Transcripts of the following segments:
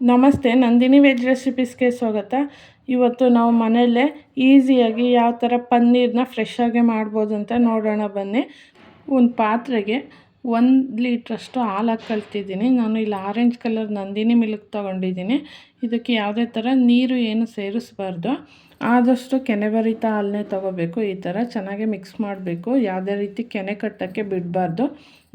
ನಮಸ್ತೆ, ನಂದಿನಿ ವೆಜ್ ರೆಸಿಪೀಸ್ಗೆ ಸ್ವಾಗತ. ಇವತ್ತು ನಾವು ಮನೆಯಲ್ಲೇ ಈಸಿಯಾಗಿ ಯಾವ ಥರ ಪನ್ನೀರನ್ನ ಫ್ರೆಶ್ಶಾಗಿ ಮಾಡ್ಬೋದು ಅಂತ ನೋಡೋಣ ಬನ್ನಿ. ಒಂದು ಪಾತ್ರೆಗೆ ಒಂದು ಲೀಟ್ರಷ್ಟು ಹಾಲು ಕಲ್ತಿದ್ದೀನಿ ನಾನು ಇಲ್ಲಿ ಆರೆಂಜ್ ಕಲರ್ ನಂದಿನಿ ಮಿಲ್ಕ್ ತೊಗೊಂಡಿದ್ದೀನಿ. ಇದಕ್ಕೆ ಯಾವುದೇ ಥರ ನೀರು ಏನು ಸೇರಿಸಬಾರ್ದು. ಆದಷ್ಟು ಕೆನೆಭರಿತ ಹಾಲನ್ನೇ ತೊಗೋಬೇಕು. ಈ ಥರ ಚೆನ್ನಾಗಿ ಮಿಕ್ಸ್ ಮಾಡಬೇಕು. ಯಾವುದೇ ರೀತಿ ಕೆನೆ ಕಟ್ಟೋಕ್ಕೆ ಬಿಡಬಾರ್ದು.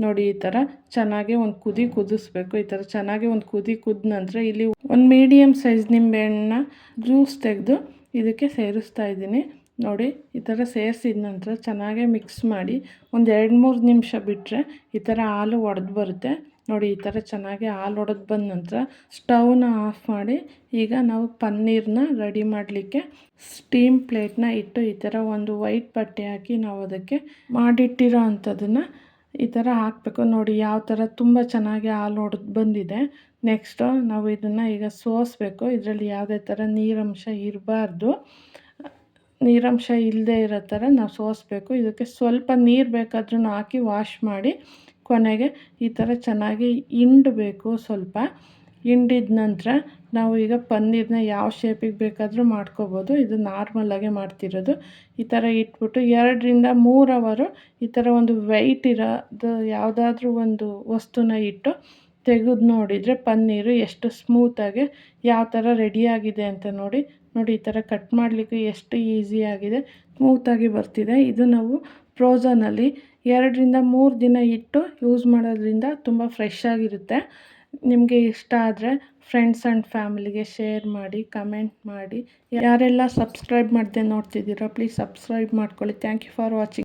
ನೋಡಿ, ಈ ಥರ ಚೆನ್ನಾಗಿ ಒಂದು ಕುದಿ ಕುದಿಸ್ಬೇಕು. ಈ ಥರ ಚೆನ್ನಾಗಿ ಒಂದು ಕುದಿ ಕುದ ನಂತರ ಇಲ್ಲಿ ಒಂದು ಮೀಡಿಯಮ್ ಸೈಜ್ ನಿಂಬೆಹಣ್ಣನ್ನ ಜ್ಯೂಸ್ ತೆಗೆದು ಇದಕ್ಕೆ ಸೇರಿಸ್ತಾ ಇದ್ದೀನಿ. ನೋಡಿ, ಈ ಥರ ಸೇರಿಸಿದ ನಂತರ ಚೆನ್ನಾಗೇ ಮಿಕ್ಸ್ ಮಾಡಿ ಒಂದು ಎರಡು ಮೂರು ನಿಮಿಷ ಬಿಟ್ಟರೆ ಈ ಥರ ಹಾಲು ಒಡೆದು ಬರುತ್ತೆ. ನೋಡಿ, ಈ ಥರ ಚೆನ್ನಾಗಿ ಹಾಲು ಒಡೆದು ಬಂದ ನಂತರ ಸ್ಟವ್ನ ಆಫ್ ಮಾಡಿ ಈಗ ನಾವು ಪನ್ನೀರನ್ನ ರೆಡಿ ಮಾಡಲಿಕ್ಕೆ ಸ್ಟೀಮ್ ಪ್ಲೇಟ್ನ ಇಟ್ಟು ಈ ಥರ ಒಂದು ವೈಟ್ ಬಟ್ಟೆ ಹಾಕಿ ನಾವು ಅದಕ್ಕೆ ಮಾಡಿಟ್ಟಿರೋ ಅಂಥದ್ದನ್ನು ಈ ಥರ ಹಾಕಬೇಕು. ನೋಡಿ, ಯಾವ ಥರ ತುಂಬ ಚೆನ್ನಾಗಿ ಹಾಲು ಒಡೆದು ಬಂದಿದೆ. ನೆಕ್ಸ್ಟು ನಾವು ಇದನ್ನು ಈಗ ಸೋಸಬೇಕು. ಇದರಲ್ಲಿ ಯಾವುದೇ ಥರ ನೀರಂಶ ಇರಬಾರ್ದು. ನೀರಂಶ ಇಲ್ಲದೆ ಇರೋ ಥರ ನಾವು ಸೋಸಬೇಕು. ಇದಕ್ಕೆ ಸ್ವಲ್ಪ ನೀರು ಬೇಕಾದ್ರೂ ಹಾಕಿ ವಾಶ್ ಮಾಡಿ ಕೊನೆಗೆ ಈ ಥರ ಚೆನ್ನಾಗಿ ಹಿಂಡಬೇಕು ಸ್ವಲ್ಪ. ಹಿಂಡಿದ ನಂತರ ನಾವು ಈಗ ಪನ್ನೀರನ್ನ ಯಾವ ಶೇಪಿಗೆ ಬೇಕಾದರೂ ಮಾಡ್ಕೋಬೋದು. ಇದು ನಾರ್ಮಲಾಗೆ ಮಾಡ್ತಿರೋದು. ಈ ಥರ ಇಟ್ಬಿಟ್ಟು ಎರಡರಿಂದ ಮೂರು ಅವರು ಈ ಥರ ಒಂದು ವೆಯ್ಟ್ ಇರೋದು ಯಾವುದಾದ್ರೂ ಒಂದು ವಸ್ತುನ ಇಟ್ಟು ತೆಗೆದು ನೋಡಿದರೆ ಪನ್ನೀರು ಎಷ್ಟು ಸ್ಮೂತಾಗಿ ಯಾವ ಥರ ರೆಡಿಯಾಗಿದೆ ಅಂತ ನೋಡಿ. ನೋಡಿ ಈ ಥರ ಕಟ್ ಮಾಡಲಿಕ್ಕೆ ಎಷ್ಟು ಈಸಿಯಾಗಿದೆ ಸ್ಮೂತಾಗಿ ಬರ್ತಿದೆ. ಇದು ನಾವು ಫ್ರೋಝನಲ್ಲಿ ಎರಡರಿಂದ ಮೂರು ದಿನ ಇಟ್ಟು ಯೂಸ್ ಮಾಡೋದ್ರಿಂದ ತುಂಬ ಫ್ರೆಶ್ ಆಗಿರುತ್ತೆ. ನಿಮಗೆ ಇಷ್ಟ ಆದರೆ ಫ್ರೆಂಡ್ಸ್ ಆ್ಯಂಡ್ ಫ್ಯಾಮಿಲಿಗೆ ಶೇರ್ ಮಾಡಿ ಕಮೆಂಟ್ ಮಾಡಿ. ಯಾರೆಲ್ಲ ಸಬ್ಸ್ಕ್ರೈಬ್ ಮಾಡದೆ ನೋಡ್ತಿದ್ದೀರೋ ಪ್ಲೀಸ್ ಸಬ್ಸ್ಕ್ರೈಬ್ ಮಾಡ್ಕೊಳ್ಳಿ. Thank you for watching